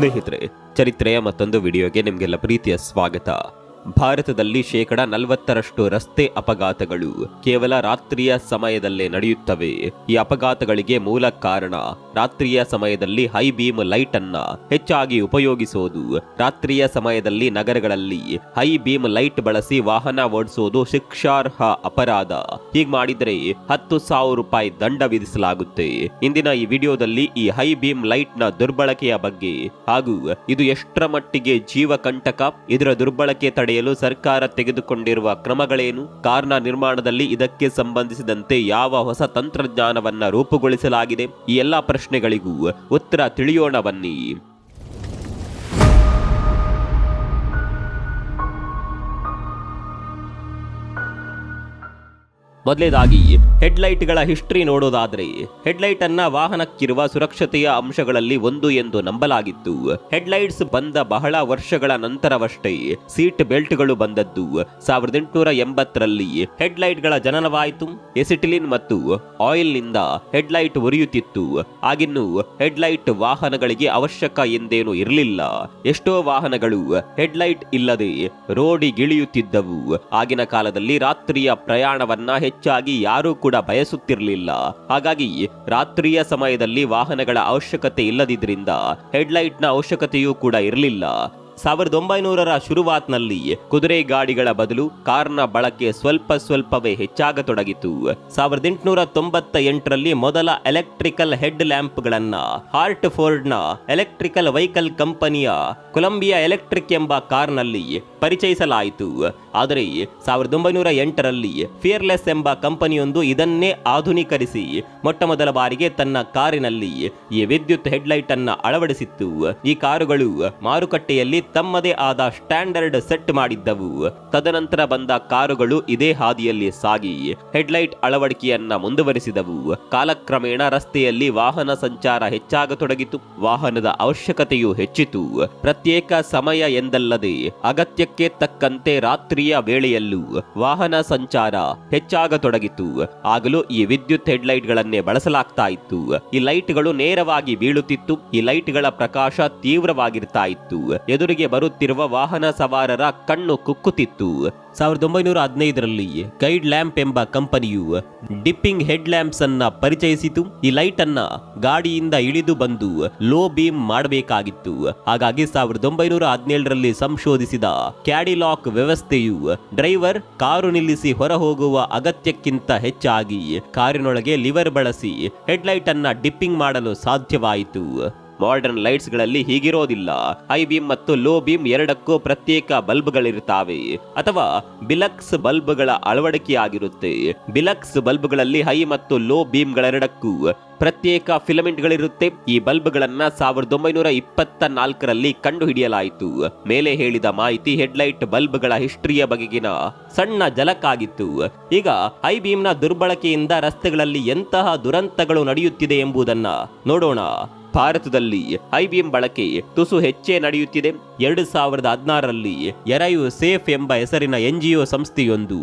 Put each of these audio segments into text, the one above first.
ಸ್ನೇಹಿತರೆ ಚರಿತ್ರೆಯ ಮತ್ತೊಂದು ವಿಡಿಯೋಗೆ ನಿಮಗೆಲ್ಲ ಪ್ರೀತಿಯ ಸ್ವಾಗತ. ಭಾರತದಲ್ಲಿ ಶೇಕಡ ನಲವತ್ತರಷ್ಟು ರಸ್ತೆ ಅಪಘಾತಗಳು ಕೇವಲ ರಾತ್ರಿಯ ಸಮಯದಲ್ಲೇ ನಡೆಯುತ್ತವೆ. ಈ ಅಪಘಾತಗಳಿಗೆ ಮೂಲ ಕಾರಣ ರಾತ್ರಿಯ ಸಮಯದಲ್ಲಿ ಹೈ ಬೀಮ್ ಲೈಟ್ ಅನ್ನ ಹೆಚ್ಚಾಗಿ ಉಪಯೋಗಿಸೋದು. ರಾತ್ರಿಯ ಸಮಯದಲ್ಲಿ ನಗರಗಳಲ್ಲಿ ಹೈ ಬೀಮ್ ಲೈಟ್ ಬಳಸಿ ವಾಹನ ಓಡಿಸುವುದು ಶಿಕ್ಷಾರ್ಹ ಅಪರಾಧ. ಹೀಗ್ ಮಾಡಿದರೆ ಹತ್ತು ಸಾವಿರ ರೂಪಾಯಿ ದಂಡ ವಿಧಿಸಲಾಗುತ್ತೆ. ಇಂದಿನ ಈ ವಿಡಿಯೋದಲ್ಲಿ ಈ ಹೈ ಬೀಮ್ ಲೈಟ್ನ ದುರ್ಬಳಕೆಯ ಬಗ್ಗೆ ಹಾಗೂ ಇದು ಎಷ್ಟರ ಮಟ್ಟಿಗೆ ಜೀವಕಂಟಕ, ಇದರ ದುರ್ಬಳಕೆ ತಡೆಯಲು ಸರ್ಕಾರ ತೆಗೆದುಕೊಂಡಿರುವ ಕ್ರಮಗಳೇನು? ಕಾರ್ನ ನಿರ್ಮಾಣದಲ್ಲಿ ಇದಕ್ಕೆ ಸಂಬಂಧಿಸಿದಂತೆ ಯಾವ ಹೊಸ ತಂತ್ರಜ್ಞಾನವನ್ನು ರೂಪುಗೊಳಿಸಲಾಗಿದೆ? ಈ ಎಲ್ಲ ಪ್ರಶ್ನೆಗಳಿಗೂ ಉತ್ತರ ತಿಳಿಯೋಣ ಬನ್ನಿ. ಮೊದಲೇದಾಗಿ, ಹೆಡ್ಲೈಟ್ಗಳ ಹಿಸ್ಟ್ರಿ ನೋಡೋದಾದ್ರೆ ಹೆಡ್ಲೈಟ್ ಅನ್ನ ವಾಹನಕ್ಕಿರುವ ಸುರಕ್ಷತೆಯ ಅಂಶಗಳಲ್ಲಿ ಒಂದು ಎಂದು ನಂಬಲಾಗಿತ್ತು. ಹೆಡ್ಲೈಟ್ಸ್ ಬಂದ ಬಹಳ ವರ್ಷಗಳ ನಂತರವಷ್ಟೇ ಸೀಟ್ ಬೆಲ್ಟ್ಗಳು ಬಂದದ್ದು. ಸಾವಿರದ ಎಂಟುನೂರ ಎಂಬತ್ತರಲ್ಲಿ ಹೆಡ್ಲೈಟ್ಗಳ ಜನನವಾಯಿತು. ಎಸಿಟಿಲಿನ್ ಮತ್ತು ಆಯಿಲ್ನಿಂದ ಹೆಡ್ಲೈಟ್ ಉರಿಯುತ್ತಿತ್ತು. ಆಗಿನ್ನು ಹೆಡ್ಲೈಟ್ ವಾಹನಗಳಿಗೆ ಅವಶ್ಯಕ ಎಂದೇನು ಇರಲಿಲ್ಲ. ಎಷ್ಟೋ ವಾಹನಗಳು ಹೆಡ್ಲೈಟ್ ಇಲ್ಲದೆ ರೋಡಿಗಿಳಿಯುತ್ತಿದ್ದವು. ಆಗಿನ ಕಾಲದಲ್ಲಿ ರಾತ್ರಿಯ ಪ್ರಯಾಣವನ್ನ ಹೆಚ್ಚಾಗಿ ಯಾರೂ ಕೂಡ ಬಯಸುತ್ತಿರಲಿಲ್ಲ. ಹಾಗಾಗಿ ರಾತ್ರಿಯ ಸಮಯದಲ್ಲಿ ವಾಹನಗಳ ಅವಶ್ಯಕತೆ ಇಲ್ಲದಿದ್ದರಿಂದ ಹೆಡ್ಲೈಟ್ನ ಅವಶ್ಯಕತೆಯೂ ಕೂಡ ಇರಲಿಲ್ಲ. ಸಾವಿರದ ಒಂಬೈನೂರರ ಶುರುವಾತ್ನಲ್ಲಿ ಕುದುರೆ ಗಾಡಿಗಳ ಬದಲು ಕಾರ್ನ ಬಳಕೆ ಸ್ವಲ್ಪ ಸ್ವಲ್ಪವೇ ಹೆಚ್ಚಾಗತೊಡಗಿತು. ಸಾವಿರದ ಎಂಟುನೂರ ತೊಂಬತ್ತ ಎಂಟರಲ್ಲಿ ಮೊದಲ ಎಲೆಕ್ಟ್ರಿಕಲ್ ಹೆಡ್ ಲ್ಯಾಂಪ್ಗಳನ್ನ ಹಾರ್ಟ್ ಫೋರ್ಡ್ನ ಎಲೆಕ್ಟ್ರಿಕಲ್ ವೆಹಿಕಲ್ ಕಂಪನಿಯ ಕೊಲಂಬಿಯಾ ಎಲೆಕ್ಟ್ರಿಕ್ ಎಂಬ ಕಾರ್ನಲ್ಲಿ ಪರಿಚಯಿಸಲಾಯಿತು. ಆದರೆ ಸಾವಿರದ ಒಂಬೈನೂರ ಎಂಟರಲ್ಲಿ ಫಿಯರ್ಲೆಸ್ ಎಂಬ ಕಂಪನಿಯೊಂದು ಇದನ್ನೇ ಆಧುನೀಕರಿಸಿ ಮೊಟ್ಟ ಮೊದಲ ಬಾರಿಗೆ ತನ್ನ ಕಾರಿನಲ್ಲಿ ಈ ವಿದ್ಯುತ್ ಹೆಡ್ಲೈಟ್ ಅನ್ನ ಅಳವಡಿಸಿತ್ತು. ಈ ಕಾರುಗಳು ಮಾರುಕಟ್ಟೆಯಲ್ಲಿ ತಮ್ಮದೇ ಆದ ಸ್ಟ್ಯಾಂಡರ್ಡ್ ಸೆಟ್ ಮಾಡಿದ್ದವು. ತದನಂತರ ಬಂದ ಕಾರುಗಳು ಇದೇ ಹಾದಿಯಲ್ಲಿ ಸಾಗಿ ಹೆಡ್ಲೈಟ್ ಅಳವಡಿಕೆಯನ್ನ ಮುಂದುವರಿಸಿದವು. ಕಾಲಕ್ರಮೇಣ ರಸ್ತೆಯಲ್ಲಿ ವಾಹನ ಸಂಚಾರ ಹೆಚ್ಚಾಗತೊಡಗಿತು. ವಾಹನದ ಅವಶ್ಯಕತೆಯು ಹೆಚ್ಚಿತು. ಪ್ರತ್ಯೇಕ ಸಮಯ ಎಂದಲ್ಲದೆ ಅಗತ್ಯಕ್ಕೆ ತಕ್ಕಂತೆ ರಾತ್ರಿಯ ವೇಳೆಯಲ್ಲೂ ವಾಹನ ಸಂಚಾರ ಹೆಚ್ಚಾಗತೊಡಗಿತು. ಆಗಲೂ ಈ ವಿದ್ಯುತ್ ಹೆಡ್ಲೈಟ್ಗಳನ್ನೇ ಬಳಸಲಾಗ್ತಾ ಇತ್ತು. ಈ ಲೈಟ್ಗಳು ನೇರವಾಗಿ ಬೀಳುತ್ತಿತ್ತು. ಈ ಲೈಟ್ಗಳ ಪ್ರಕಾಶ ತೀವ್ರವಾಗಿರ್ತಾ ಇತ್ತು. ಎದುರಿಗೆ ಬರುತ್ತಿರುವ ವಾಹನ ಸವಾರರ ಕಣ್ಣು ಕುಕ್ಕುತ್ತಿತ್ತು. ಸಾವಿರದ ಒಂಬೈನೂರ ಹದಿನೈದರಲ್ಲಿ ಗೈಡ್ ಲ್ಯಾಂಪ್ ಎಂಬ ಕಂಪನಿಯು ಡಿಪ್ಪಿಂಗ್ ಹೆಡ್ ಲ್ಯಾಂಪ್ಸ್ ಅನ್ನ ಪರಿಚಯಿಸಿತು. ಈ ಲೈಟ್ ಅನ್ನ ಗಾಡಿಯಿಂದ ಇಳಿದು ಬಂದು ಲೋ ಬೀಮ್ ಮಾಡಬೇಕಾಗಿತ್ತು. ಹಾಗಾಗಿ ಸಾವಿರದ ಒಂಬೈನೂರ ಹದಿನೇಳರಲ್ಲಿ ಸಂಶೋಧಿಸಿದ ಕ್ಯಾಡಿಲಾಕ್ ವ್ಯವಸ್ಥೆಯು ಡ್ರೈವರ್ ಕಾರು ನಿಲ್ಲಿಸಿ ಹೊರ ಹೋಗುವ ಅಗತ್ಯಕ್ಕಿಂತ ಹೆಚ್ಚಾಗಿ ಕಾರಿನೊಳಗೆ ಲಿವರ್ ಬಳಸಿ ಹೆಡ್ಲೈಟ್ ಅನ್ನ ಡಿಪ್ಪಿಂಗ್ ಮಾಡಲು ಸಾಧ್ಯವಾಯಿತು. ಮಾಡರ್ನ್ ಲೈಟ್ಸ್ಗಳಲ್ಲಿ ಹೀಗಿರೋದಿಲ್ಲ. ಹೈ ಬೀಮ್ ಮತ್ತು ಲೋ ಬೀಮ್ ಎರಡಕ್ಕೂ ಪ್ರತ್ಯೇಕ ಬಲ್ಬ್ಗಳಿರುತ್ತವೆ. ಅಥವಾ ಬಿಲಕ್ಸ್ ಬಲ್ಬ್ಗಳ ಅಳವಡಿಕೆಯಾಗಿರುತ್ತೆ. ಬಿಲಕ್ಸ್ ಬಲ್ಬ್ಗಳಲ್ಲಿ ಹೈ ಮತ್ತು ಲೋ ಬೀಮ್ಗಳೆರಡಕ್ಕೂ ಪ್ರತ್ಯೇಕ ಫಿಲಮೆಂಟ್ಗಳಿರುತ್ತೆ ಈ ಬಲ್ಬ್ಗಳನ್ನ ಸಾವಿರದ ಒಂಬೈನೂರ ಇಪ್ಪತ್ತ ನಾಲ್ಕರಲ್ಲಿ ಕಂಡು ಹಿಡಿಯಲಾಯಿತು ಮೇಲೆ ಹೇಳಿದ ಮಾಹಿತಿ ಹೆಡ್ಲೈಟ್ ಬಲ್ಬ್ಗಳ ಹಿಸ್ಟ್ರಿಯ ಬಗೆಗಿನ ಸಣ್ಣ ಜಲಕ್ಕಾಗಿತ್ತು. ಈಗ ಹೈ ಬೀಮ್ನ ದುರ್ಬಳಕೆಯಿಂದ ರಸ್ತೆಗಳಲ್ಲಿ ಎಂತಹ ದುರಂತಗಳು ನಡೆಯುತ್ತಿದೆ ಎಂಬುದನ್ನ ನೋಡೋಣ. ಭಾರತದಲ್ಲಿ ಐಬಿಎಂ ಬಳಕೆ ತುಸು ಹೆಚ್ಚೇ ನಡೆಯುತ್ತಿದೆ. ಎರಡು ಸಾವಿರದ ಹದಿನಾರರಲ್ಲಿ ಎರಯು ಸೇಫ್ ಎಂಬ ಹೆಸರಿನ ಎನ್ಜಿಒ ಸಂಸ್ಥೆಯೊಂದು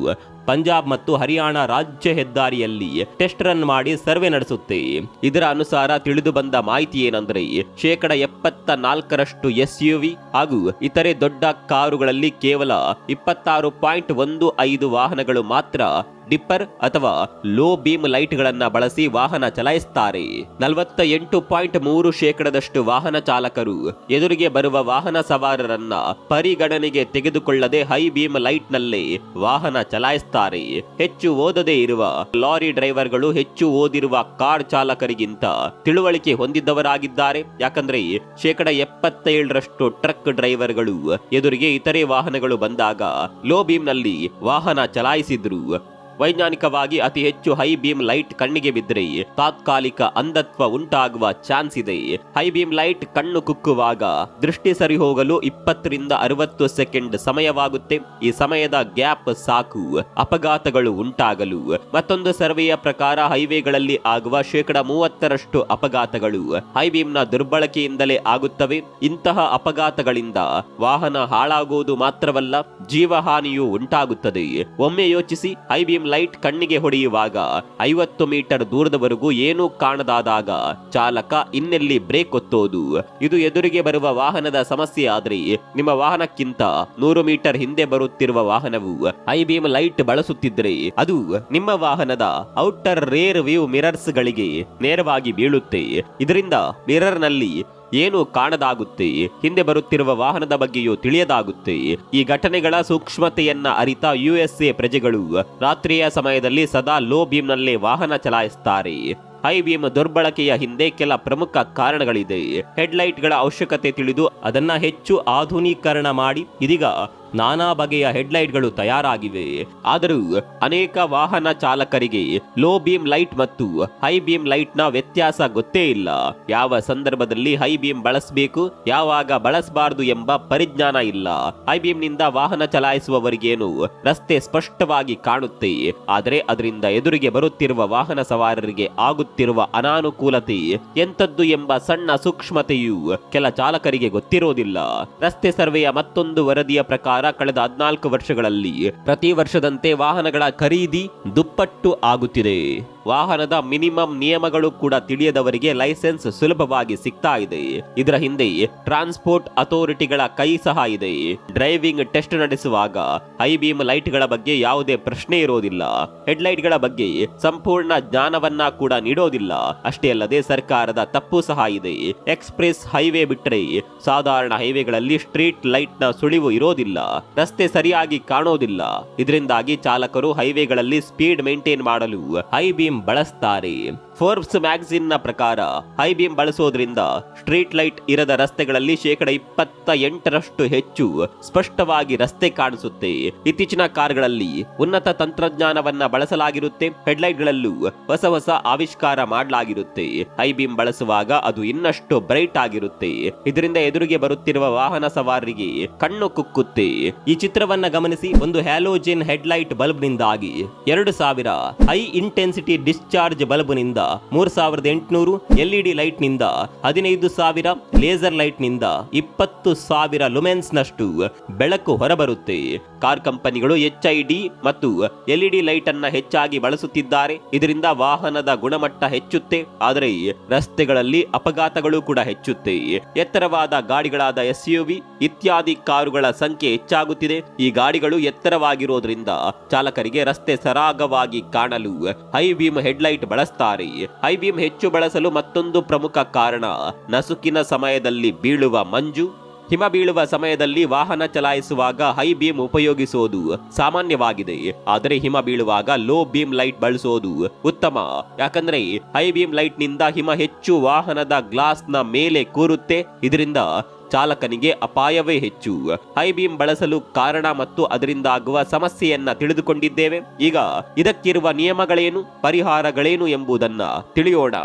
ಪಂಜಾಬ್ ಮತ್ತು ಹರಿಯಾಣ ರಾಜ್ಯ ಹೆದ್ದಾರಿಯಲ್ಲಿ ಟೆಸ್ಟ್ ರನ್ ಮಾಡಿ ಸರ್ವೆ ನಡೆಸುತ್ತೆ. ಇದರ ಅನುಸಾರ ತಿಳಿದು ಬಂದ ಮಾಹಿತಿ ಏನಂದ್ರೆ ಶೇಕಡ ಎಪ್ಪತ್ತ ನಾಲ್ಕರಷ್ಟು ಎಸ್ ಯು ವಿ ಹಾಗೂ ಇತರೆ ದೊಡ್ಡ ಕಾರುಗಳಲ್ಲಿ ಕೇವಲ ಇಪ್ಪತ್ತಾರು ಪಾಯಿಂಟ್ ಒಂದು ಐದು ವಾಹನಗಳು ಮಾತ್ರ ಡಿಪ್ಪರ್ ಅಥವಾ ಲೋ ಬೀಮ್ ಲೈಟ್ಗಳನ್ನು ಬಳಸಿ ವಾಹನ ಚಲಾಯಿಸುತ್ತಾರೆ ನಲವತ್ತ ಎಂಟು ಪಾಯಿಂಟ್ ಮೂರು ಶೇಕಡದಷ್ಟು ವಾಹನ ಚಾಲಕರು ಎದುರಿಗೆ ಬರುವ ವಾಹನ ಸವಾರರನ್ನ ಪರಿಗಣನೆಗೆ ತೆಗೆದುಕೊಳ್ಳದೆ ಹೈ ಬೀಮ್ ಲೈಟ್ ನಲ್ಲೇ ವಾಹನ ಚಲಾಯಿಸುತ್ತಾರೆ ಹೆಚ್ಚು ಓದದೇ ಇರುವ ಲಾರಿ ಡ್ರೈವರ್ಗಳು ಹೆಚ್ಚು ಓದಿರುವ ಕಾರ್ ಚಾಲಕರಿಗಿಂತ ತಿಳುವಳಿಕೆ ಹೊಂದಿದ್ದವರಾಗಿದ್ದಾರೆ. ಯಾಕಂದ್ರೆ ಶೇಕಡ ಎಪ್ಪತ್ತೇಳರಷ್ಟು ಟ್ರಕ್ ಡ್ರೈವರ್ಗಳು ಎದುರಿಗೆ ಇತರೆ ವಾಹನಗಳು ಬಂದಾಗ ಲೋ ಬೀಮ್ನಲ್ಲಿ ವಾಹನ ಚಲಾಯಿಸಿದ್ರು. ವೈಜ್ಞಾನಿಕವಾಗಿ ಅತಿ ಹೆಚ್ಚು ಹೈ ಬೀಮ್ ಲೈಟ್ ಕಣ್ಣಿಗೆ ಬಿದ್ದರೆ ತಾತ್ಕಾಲಿಕ ಅಂಧತ್ವ ಉಂಟಾಗುವ ಚಾನ್ಸ್ ಇದೆ. ಹೈ ಬೀಮ್ ಲೈಟ್ ಕಣ್ಣು ಕುಕ್ಕುವಾಗ ದೃಷ್ಟಿ ಸರಿ ಹೋಗಲು ಇಪ್ಪತ್ತರಿಂದ ಅರವತ್ತು ಸೆಕೆಂಡ್ ಸಮಯವಾಗುತ್ತೆ. ಈ ಸಮಯದ ಗ್ಯಾಪ್ ಸಾಕು, ಅಪಘಾತಗಳು ಉಂಟಾಗಲು. ಮತ್ತೊಂದು ಸರ್ವೆಯ ಪ್ರಕಾರ ಹೈವೇಗಳಲ್ಲಿ ಆಗುವ ಶೇಕಡ ಮೂವತ್ತರಷ್ಟು ಅಪಘಾತಗಳು ಹೈ ಬೀಮ್ನ ದುರ್ಬಳಕೆಯಿಂದಲೇ ಆಗುತ್ತವೆ. ಇಂತಹ ಅಪಘಾತಗಳಿಂದ ವಾಹನ ಹಾಳಾಗುವುದು ಮಾತ್ರವಲ್ಲ, ಜೀವಹಾನಿಯೂ ಉಂಟಾಗುತ್ತದೆ. ಒಮ್ಮೆ ಯೋಚಿಸಿ, ಹೈ ಬೀಮ್ ಲೈಟ್ ಕಣ್ಣಿಗೆ ಹೊಡೆಯುವಾಗ ಐವತ್ತು ಮೀಟರ್ ದೂರದವರೆಗೂ ಏನೂ ಕಾಣದಾದಾಗ ಚಾಲಕ ಇನ್ನೆಲ್ಲಿ ಬ್ರೇಕ್ ಒತ್ತೋದು? ಇದು ಎದುರಿಗೆ ಬರುವ ವಾಹನದ ಸಮಸ್ಯೆ ಆದ್ರೆ ನಿಮ್ಮ ವಾಹನಕ್ಕಿಂತ ನೂರು ಮೀಟರ್ ಹಿಂದೆ ಬರುತ್ತಿರುವ ವಾಹನವು ಐ ಬಿಮ್ ಲೈಟ್ ಬಳಸುತ್ತಿದ್ರೆ ಅದು ನಿಮ್ಮ ವಾಹನದ ಔಟರ್ ರೇರ್ ವ್ಯೂ ಮಿರರ್ಸ್ ಗಳಿಗೆ ನೇರವಾಗಿ ಬೀಳುತ್ತೆ. ಇದರಿಂದ ಮಿರರ್ನಲ್ಲಿ ಏನು ಕಾಣದಾಗುತ್ತೆ? ಹಿಂದೆ ಬರುತ್ತಿರುವ ವಾಹನದ ಬಗ್ಗೆಯೂ ತಿಳಿಯದಾಗುತ್ತೆ. ಈ ಘಟನೆಗಳ ಸೂಕ್ಷ್ಮತೆಯನ್ನ ಅರಿತ ಯುಎಸ್ಎ ಪ್ರಜೆಗಳು ರಾತ್ರಿಯ ಸಮಯದಲ್ಲಿ ಸದಾ ಲೋ ಬೀಮ್ನಲ್ಲೇ ವಾಹನ ಚಲಾಯಿಸುತ್ತಾರೆ ಹೈ ಬೀಮ್ ದುರ್ಬಳಕೆಯ ಹಿಂದೆ ಕೆಲ ಪ್ರಮುಖ ಕಾರಣಗಳಿದೆ. ಹೆಡ್ಲೈಟ್ಗಳ ಅವಶ್ಯಕತೆ ತಿಳಿದು ಅದನ್ನ ಹೆಚ್ಚು ಆಧುನೀಕರಣ ಮಾಡಿ ಇದೀಗ ನಾನಾ ಬಗೆಯ ಹೆಡ್ಲೈಟ್ಗಳು ತಯಾರಾಗಿವೆ. ಆದರೂ ಅನೇಕ ವಾಹನ ಚಾಲಕರಿಗೆ ಲೋ ಬೀಮ್ ಲೈಟ್ ಮತ್ತು ಹೈ ಬೀಮ್ ಲೈಟ್ನ ವ್ಯತ್ಯಾಸ ಗೊತ್ತೇ ಇಲ್ಲ. ಯಾವ ಸಂದರ್ಭದಲ್ಲಿ ಹೈ ಬೀಮ್ ಬಳಸಬೇಕು, ಯಾವಾಗ ಬಳಸಬಾರದು ಎಂಬ ಪರಿಜ್ಞಾನ ಇಲ್ಲ. ಹೈ ಬೀಮ್ನಿಂದ ವಾಹನ ಚಲಾಯಿಸುವವರಿಗೇನು ರಸ್ತೆ ಸ್ಪಷ್ಟವಾಗಿ ಕಾಣುತ್ತೆ. ಆದರೆ ಅದರಿಂದ ಎದುರಿಗೆ ಬರುತ್ತಿರುವ ವಾಹನ ಸವಾರರಿಗೆ ಆಗುತ್ತಿರುವ ಅನಾನುಕೂಲತೆ ಎಂತದ್ದು ಎಂಬ ಸಣ್ಣ ಸೂಕ್ಷ್ಮತೆಯು ಕೆಲ ಚಾಲಕರಿಗೆ ಗೊತ್ತಿರೋದಿಲ್ಲ ರಸ್ತೆ ಸರ್ವೆಯ ಮತ್ತೊಂದು ವರದಿಯ ಪ್ರಕಾರ ಕಳೆದ ಹದಿನಾಲ್ಕು ವರ್ಷಗಳಲ್ಲಿ ಪ್ರತಿ ವರ್ಷದಂತೆ ವಾಹನಗಳ ಖರೀದಿ ದುಪ್ಪಟ್ಟು ಆಗುತ್ತಿದೆ. ವಾಹನದ ಮಿನಿಮಮ್ ನಿಯಮಗಳು ಕೂಡ ತಿಳಿಯದವರಿಗೆ ಲೈಸೆನ್ಸ್ ಸುಲಭವಾಗಿ ಸಿಗ್ತಾ ಇದೆ. ಇದರ ಹಿಂದೆ ಟ್ರಾನ್ಸ್ಪೋರ್ಟ್ ಅಥಾರಿಟಿಗಳ ಕೈ ಸಹ ಇದೆ. ಡ್ರೈವಿಂಗ್ ಟೆಸ್ಟ್ ನಡೆಸುವಾಗ ಹೈ ಬೀಮ್ ಲೈಟ್ಗಳ ಬಗ್ಗೆ ಯಾವುದೇ ಪ್ರಶ್ನೆ ಇರೋದಿಲ್ಲ. ಹೆಡ್ಲೈಟ್ಗಳ ಬಗ್ಗೆ ಸಂಪೂರ್ಣ ಜ್ಞಾನವನ್ನ ಕೂಡ ನೀಡೋದಿಲ್ಲ. ಅಷ್ಟೇ ಅಲ್ಲದೆ ಸರ್ಕಾರದ ತಪ್ಪು ಸಹ ಇದೆ. ಎಕ್ಸ್ಪ್ರೆಸ್ ಹೈವೇ ಬಿಟ್ಟರೆ ಸಾಧಾರಣ ಹೈವೇಗಳಲ್ಲಿ ಸ್ಟ್ರೀಟ್ ಲೈಟ್ನ ಸುಳಿವು ಇರೋದಿಲ್ಲ. ರಸ್ತೆ ಸರಿಯಾಗಿ ಕಾಣೋದಿಲ್ಲ. ಇದರಿಂದಾಗಿ ಚಾಲಕರು ಹೈವೇಗಳಲ್ಲಿ ಸ್ಪೀಡ್ ಮೇಂಟೈನ್ ಮಾಡಲು ಹೈ ಬೀಮ್ ಬಳಸ್ತಾರೆ. ಫೋರ್ಬ್ಸ್ ಮ್ಯಾಗಝಿನ್ನ ಪ್ರಕಾರ ಹೈ ಬೀಮ್ ಬಳಸೋದ್ರಿಂದ ಸ್ಟ್ರೀಟ್ ಲೈಟ್ ಇರದ ರಸ್ತೆಗಳಲ್ಲಿ ಶೇಕಡ ಇಪ್ಪತ್ತ ಎಂಟರಷ್ಟು ಹೆಚ್ಚು ಸ್ಪಷ್ಟವಾಗಿ ರಸ್ತೆ ಕಾಣಿಸುತ್ತೆ. ಇತ್ತೀಚಿನ ಕಾರ್ಗಳಲ್ಲಿ ಉನ್ನತ ತಂತ್ರಜ್ಞಾನವನ್ನ ಬಳಸಲಾಗಿರುತ್ತೆ. ಹೆಡ್ಲೈಟ್ಗಳಲ್ಲೂ ಹೊಸ ಹೊಸ ಆವಿಷ್ಕಾರ ಮಾಡಲಾಗಿರುತ್ತೆ. ಹೈ ಬೀಮ್ ಬಳಸುವಾಗ ಅದು ಇನ್ನಷ್ಟು ಬ್ರೈಟ್ ಆಗಿರುತ್ತೆ. ಇದರಿಂದ ಎದುರಿಗೆ ಬರುತ್ತಿರುವ ವಾಹನ ಸವಾರರಿಗೆ ಕಣ್ಣು ಕುಕ್ಕುತ್ತೆ. ಈ ಚಿತ್ರವನ್ನ ಗಮನಿಸಿ ಒಂದು ಹ್ಯಾಲೋಜಿನ್ ಹೆಡ್ಲೈಟ್ ಬಲ್ಬ್ನಿಂದಾಗಿ ಎರಡು ಸಾವಿರ ಹೈ ಇಂಟೆನ್ಸಿಟಿ ಡಿಸ್ಚಾರ್ಜ್ ಬಲ್ಬ್ನಿಂದ ಮೂರು ಸಾವಿರದ ಎಂಟುನೂರು ಎಲ್ಇಡಿ ಲೈಟ್ನಿಂದ ಹದಿನೈದು ಸಾವಿರ ಲೇಸರ್ ಲೈಟ್ನಿಂದ ಇಪ್ಪತ್ತು ಸಾವಿರ ಲುಮೆನ್ಸ್ ನಷ್ಟು ಬೆಳಕು ಹೊರಬರುತ್ತೆ. ಕಾರ್ ಕಂಪನಿಗಳು ಎಚ್ ಎಚ್ಐಡಿ ಮತ್ತು ಎಲ್ಇಡಿ ಲೈಟ್ ಅನ್ನ ಹೆಚ್ಚಾಗಿ ಬಳಸುತ್ತಿದ್ದಾರೆ. ಇದರಿಂದ ವಾಹನದ ಗುಣಮಟ್ಟ ಹೆಚ್ಚುತ್ತೆ, ಆದರೆ ರಸ್ತೆಗಳಲ್ಲಿ ಅಪಘಾತಗಳು ಕೂಡ ಹೆಚ್ಚುತ್ತೆ. ಎತ್ತರವಾದ ಗಾಡಿಗಳಾದ ಎಸ್ಯುವಿ ಇತ್ಯಾದಿ ಕಾರುಗಳ ಸಂಖ್ಯೆ ಹೆಚ್ಚಾಗುತ್ತಿದೆ. ಈ ಗಾಡಿಗಳು ಎತ್ತರವಾಗಿರೋದ್ರಿಂದ ಚಾಲಕರಿಗೆ ರಸ್ತೆ ಸರಾಗವಾಗಿ ಕಾಣಲು ಹೈ ಬೀಮ್ ಹೆಡ್ಲೈಟ್ ಬಳಸ್ತಾರೆ. ಹೈ ಬೀಮ್ ಹೆಚ್ಚು ಬಳಸಲು ಮತ್ತೊಂದು ಪ್ರಮುಖ ಕಾರಣ, ನಸುಕಿನ ಸಮಯದಲ್ಲಿ ಬೀಳುವ ಮಂಜು. ಹಿಮ ಬೀಳುವ ಸಮಯದಲ್ಲಿ ವಾಹನ ಚಲಾಯಿಸುವಾಗ ಹೈ ಬೀಮ್ ಉಪಯೋಗಿಸೋದು ಸಾಮಾನ್ಯವಾಗಿದೆ. ಆದರೆ ಹಿಮ ಬೀಳುವಾಗ ಲೋ ಬೀಮ್ ಲೈಟ್ ಬಳಸೋದು ಉತ್ತಮ. ಯಾಕಂದ್ರೆ ಹೈ ಬೀಮ್ ಲೈಟ್ನಿಂದ ಹಿಮ ಹೆಚ್ಚು ವಾಹನದ ಗ್ಲಾಸ್ನ ಮೇಲೆ ಕೂರುತ್ತೆ. ಇದರಿಂದ ಚಾಲಕನಿಗೆ ಅಪಾಯವೇ ಹೆಚ್ಚು. ಹೈ ಬೀಮ್ ಬಳಸಲು ಕಾರಣ ಮತ್ತು ಅದರಿಂದ ಆಗುವ ಸಮಸ್ಯೆಯನ್ನ ತಿಳಿದುಕೊಂಡಿದ್ದೇವೆ. ಈಗ ಇದಕ್ಕಿರುವ ನಿಯಮಗಳೇನು, ಪರಿಹಾರಗಳೇನು ಎಂಬುದನ್ನ ತಿಳಿಯೋಣ.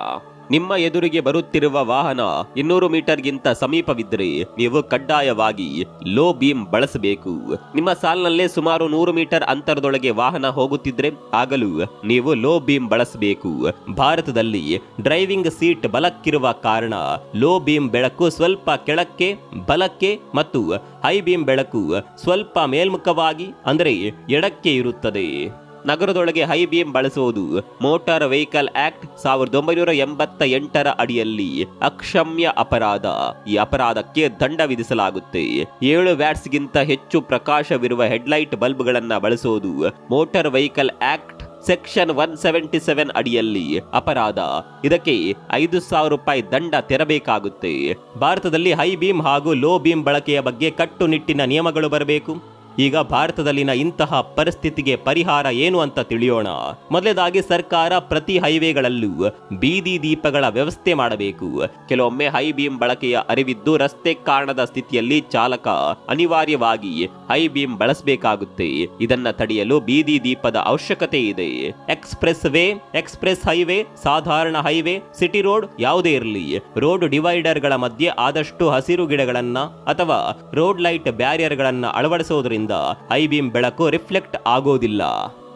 ನಿಮ್ಮ ಎದುರಿಗೆ ಬರುತ್ತಿರುವ ವಾಹನ ಇನ್ನೂರು ಮೀಟರ್ಗಿಂತ ಸಮೀಪವಿದ್ದರೆ ನೀವು ಕಡ್ಡಾಯವಾಗಿ ಲೋ ಬೀಮ್ ಬಳಸಬೇಕು. ನಿಮ್ಮ ಸಾಲಿನಲ್ಲೇ ಸುಮಾರು ನೂರು ಮೀಟರ್ ಅಂತರದೊಳಗೆ ವಾಹನ ಹೋಗುತ್ತಿದ್ರೆ ಆಗಲೂ ನೀವು ಲೋ ಬೀಮ್ ಬಳಸಬೇಕು. ಭಾರತದಲ್ಲಿ ಡ್ರೈವಿಂಗ್ ಸೀಟ್ ಬಲಕ್ಕಿರುವ ಕಾರಣ ಲೋ ಬೀಮ್ ಬೆಳಕು ಸ್ವಲ್ಪ ಕೆಳಕ್ಕೆ, ಬಲಕ್ಕೆ ಮತ್ತು ಹೈ ಬೀಮ್ ಬೆಳಕು ಸ್ವಲ್ಪ ಮೇಲ್ಮುಖವಾಗಿ, ಅಂದರೆ ಎಡಕ್ಕೆ ಇರುತ್ತದೆ. ನಗರದೊಳಗೆ ಹೈ ಬೀಮ್ ಬಳಸುವುದು. ಮೋಟಾರ್ ವೆಹಿಕಲ್ ಆಕ್ಟ್ ಸಾವಿರದ ಒಂಬೈನೂರ ಎಂಬತ್ತ ಎಂಟರ ಅಡಿಯಲ್ಲಿ ಅಕ್ಷಮ್ಯ ಅಪರಾಧ. ಈ ಅಪರಾಧಕ್ಕೆ ದಂಡ ವಿಧಿಸಲಾಗುತ್ತೆ. ಏಳು ವ್ಯಾಟ್ಸ್ಗಿಂತ ಹೆಚ್ಚು ಪ್ರಕಾಶವಿರುವ ಹೆಡ್ಲೈಟ್ ಬಲ್ಬ್ಗಳನ್ನು ಬಳಸುವುದು motor vehicle act section one seventy seven ಅಡಿಯಲ್ಲಿ ಅಪರಾಧ. ಇದಕ್ಕೆ ಐದು ಸಾವಿರ ರೂಪಾಯಿ ದಂಡ ತೆರಬೇಕಾಗುತ್ತೆ. ಭಾರತದಲ್ಲಿ ಹೈ ಬೀಮ್ ಹಾಗೂ ಲೋ ಬೀಮ್ ಬಳಕೆಯ ಬಗ್ಗೆ ಕಟ್ಟುನಿಟ್ಟಿನ ನಿಯಮಗಳು ಬರಬೇಕು. ಈಗ ಭಾರತದಲ್ಲಿನ ಇಂತಹ ಪರಿಸ್ಥಿತಿಗೆ ಪರಿಹಾರ ಏನು ಅಂತ ತಿಳಿಯೋಣ. ಮೊದಲೇದಾಗಿ ಸರ್ಕಾರ ಪ್ರತಿ ಹೈವೇಗಳಲ್ಲೂ ಬೀದಿ ದೀಪಗಳ ವ್ಯವಸ್ಥೆ ಮಾಡಬೇಕು. ಕೆಲವೊಮ್ಮೆ ಹೈ ಬೀಮ್ ಬಳಕೆಯ ಅರಿವಿದ್ದು ರಸ್ತೆ ಕಾರಣದ ಸ್ಥಿತಿಯಲ್ಲಿ ಚಾಲಕ ಅನಿವಾರ್ಯವಾಗಿ ಹೈ ಬೀಮ್ ಬಳಸಬೇಕಾಗುತ್ತೆ. ಇದನ್ನ ತಡೆಯಲು ಬೀದಿ ದೀಪದ ಅವಶ್ಯಕತೆ ಇದೆ. ಎಕ್ಸ್ಪ್ರೆಸ್ ವೇ, ಎಕ್ಸ್ಪ್ರೆಸ್ ಹೈವೇ, ಸಾಧಾರಣ ಹೈವೇ, ಸಿಟಿ ರೋಡ್ ಯಾವುದೇ ಇರಲಿ. ರೋಡ್ ಡಿವೈಡರ್ಗಳ ಮಧ್ಯೆ ಆದಷ್ಟು ಹಸಿರು ಗಿಡಗಳನ್ನ ಅಥವಾ ರೋಡ್ ಲೈಟ್ ಬ್ಯಾರಿಯರ್ಗಳನ್ನ ಅಳವಡಿಸೋದ್ರಿಂದ ಐ ಬೀಮ್ ಬೆಳಕು ರಿಫ್ಲೆಕ್ಟ್ ಆಗೋದಿಲ್ಲ.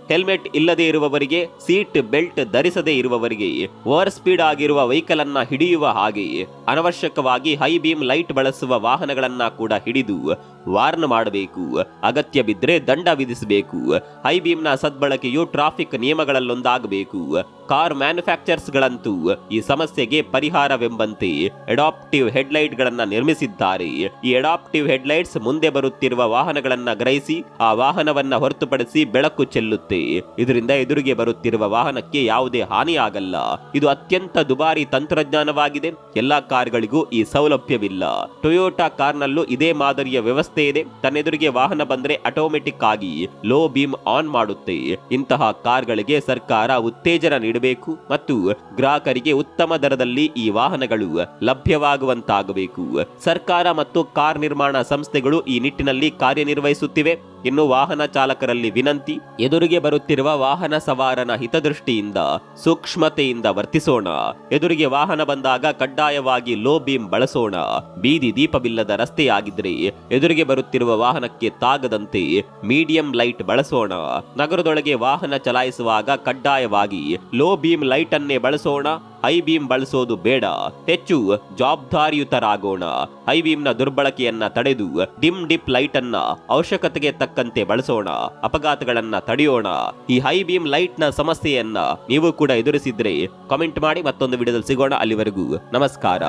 ಹೆಲ್ಮೆಟ್ ಇಲ್ಲದೆ ಇರುವವರಿಗೆ ಸೀಟ್ ಬೆಲ್ಟ್ ಧರಿಸದೇ ಇರುವವರಿಗೆ ಓವರ್ ಸ್ಪೀಡ್ ಆಗಿರುವ ವೆಹಿಕಲ್ ಅನ್ನ ಹಿಡಿಯುವ ಹಾಗೆ, ಅನವಶ್ಯಕವಾಗಿ ಹೈ ಬೀಮ್ ಲೈಟ್ ಬಳಸುವ ವಾಹನಗಳನ್ನ ಕೂಡ ಹಿಡಿದು ವಾರ್ನ್ ಮಾಡಬೇಕು. ಅಗತ್ಯ ಬಿದ್ದರೆ ದಂಡ ವಿಧಿಸಬೇಕು. ಹೈ ಬೀಮ್ನ ಸದ್ಬಳಕೆಯು ಟ್ರಾಫಿಕ್ ನಿಯಮಗಳಲ್ಲೊಂದಾಗಬೇಕು. ಕಾರ್ ಮ್ಯಾನುಫ್ಯಾಕ್ಚರ್ಸ್ ಗಳಂತೂ ಈ ಸಮಸ್ಯೆಗೆ ಪರಿಹಾರವೆಂಬಂತೆ ಅಡಾಪ್ಟಿವ್ ಹೆಡ್ಲೈಟ್ಗಳನ್ನು ನಿರ್ಮಿಸಿದ್ದಾರೆ. ಈ ಅಡಾಪ್ಟಿವ್ ಹೆಡ್ಲೈಟ್ಸ್ ಮುಂದೆ ಬರುತ್ತಿರುವ ವಾಹನಗಳನ್ನು ಗ್ರಹಿಸಿ, ಆ ವಾಹನವನ್ನ ಹೊರತುಪಡಿಸಿ ಬೆಳಕು ಚೆಲ್ಲುತ್ತೆ. ಇದರಿಂದ ಎದುರಿಗೆ ಬರುತ್ತಿರುವ ವಾಹನಕ್ಕೆ ಯಾವುದೇ ಹಾನಿಯಾಗಲ್ಲ. ಇದು ಅತ್ಯಂತ ದುಬಾರಿ ತಂತ್ರಜ್ಞಾನವಾಗಿದೆ. ಎಲ್ಲಾ ಕಾರ್ಗಳಿಗೂ ಈ ಸೌಲಭ್ಯವಿಲ್ಲ. ಟೊಯೋಟಾ ಕಾರ್ನಲ್ಲೂ ಇದೇ ಮಾದರಿಯ ವ್ಯವಸ್ಥೆ ಇದೆ ತನ್ನೆದುರಿಗೆ ವಾಹನ ಬಂದ್ರೆ ಆಟೋಮೆಟಿಕ್ ಆಗಿ ಲೋ ಬೀಮ್ ಆನ್ ಮಾಡುತ್ತೆ. ಇಂತಹ ಕಾರ್ಗಳಿಗೆ ಸರ್ಕಾರ ಉತ್ತೇಜನ ನೀಡಬೇಕು ಮತ್ತು ಗ್ರಾಹಕರಿಗೆ ಉತ್ತಮ ದರದಲ್ಲಿ ಈ ವಾಹನಗಳು ಲಭ್ಯವಾಗುವಂತಾಗಬೇಕು. ಸರ್ಕಾರ ಮತ್ತು ಕಾರ್ ನಿರ್ಮಾಣ ಸಂಸ್ಥೆಗಳು ಈ ನಿಟ್ಟಿನಲ್ಲಿ ಕಾರ್ಯನಿರ್ವಹಿಸುತ್ತಿವೆ. ಇನ್ನು ವಾಹನ ಚಾಲಕರಲ್ಲಿ ವಿನಂತಿ, ಎದುರಿಗೆ ಬರುತ್ತಿರುವ ವಾಹನ ಸವಾರನ ಹಿತದೃಷ್ಟಿಯಿಂದ ಸೂಕ್ಷ್ಮತೆಯಿಂದ ವರ್ತಿಸೋಣ. ಎದುರಿಗೆ ವಾಹನ ಬಂದಾಗ ಕಡ್ಡಾಯವಾಗಿ ಲೋ ಬೀಮ್ ಬಳಸೋಣ. ಬೀದಿ ದೀಪವಿಲ್ಲದ ರಸ್ತೆಯಾಗಿದ್ರೆ ಎದುರಿಗೆ ಬರುತ್ತಿರುವ ವಾಹನಕ್ಕೆ ತಾಗದಂತೆ ಮೀಡಿಯಂ ಲೈಟ್ ಬಳಸೋಣ. ನಗರದೊಳಗೆ ವಾಹನ ಚಲಾಯಿಸುವಾಗ ಕಡ್ಡಾಯವಾಗಿ ಲೋ ಬೀಮ್ ಲೈಟ್ ಅನ್ನೇ ಬಳಸೋಣ. ಹೈ ಬೀಮ್ ಬಳಸೋದು ಬೇಡ, ಹೆಚ್ಚು ಜವಾಬ್ದಾರಿಯುತರಾಗೋಣ. ಹೈ ಬೀಮ್ನ ದುರ್ಬಳಕೆಯನ್ನ ತಡೆದು ಡಿಮ್ ಡಿಪ್ ಲೈಟ್ ಅನ್ನ ಅವಶ್ಯಕತೆಗೆ ತಕ್ಕಂತೆ ಬಳಸೋಣ, ಅಪಘಾತಗಳನ್ನ ತಡೆಯೋಣ. ಈ ಹೈ ಬೀಮ್ ಲೈಟ್ನ ಸಮಸ್ಯೆಯನ್ನ ನೀವು ಕೂಡ ಎದುರಿಸಿದ್ರೆ ಕಾಮೆಂಟ್ ಮಾಡಿ ಮತ್ತೊಂದು ವಿಡಿಯೋದಲ್ಲಿ ಸಿಗೋಣ. ಅಲ್ಲಿವರೆಗೂ ನಮಸ್ಕಾರ.